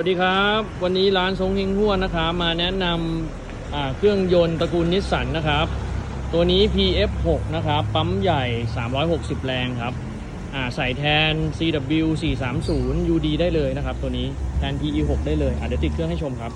สวัสดีครับ วันนี้ร้านทรงเฮงหัวนะครับมาแนะนำเครื่องยนต์ตระกูลนิสสันนะครับ ตัวนี้ PF6 นะครับ ปั๊มใหญ่ 360 แรงครับใส่แทน CW 430 UD ได้เลยนะครับ ตัวนี้แทน PE6 ได้เลยเดี๋ยวติดเครื่องให้ชมครับ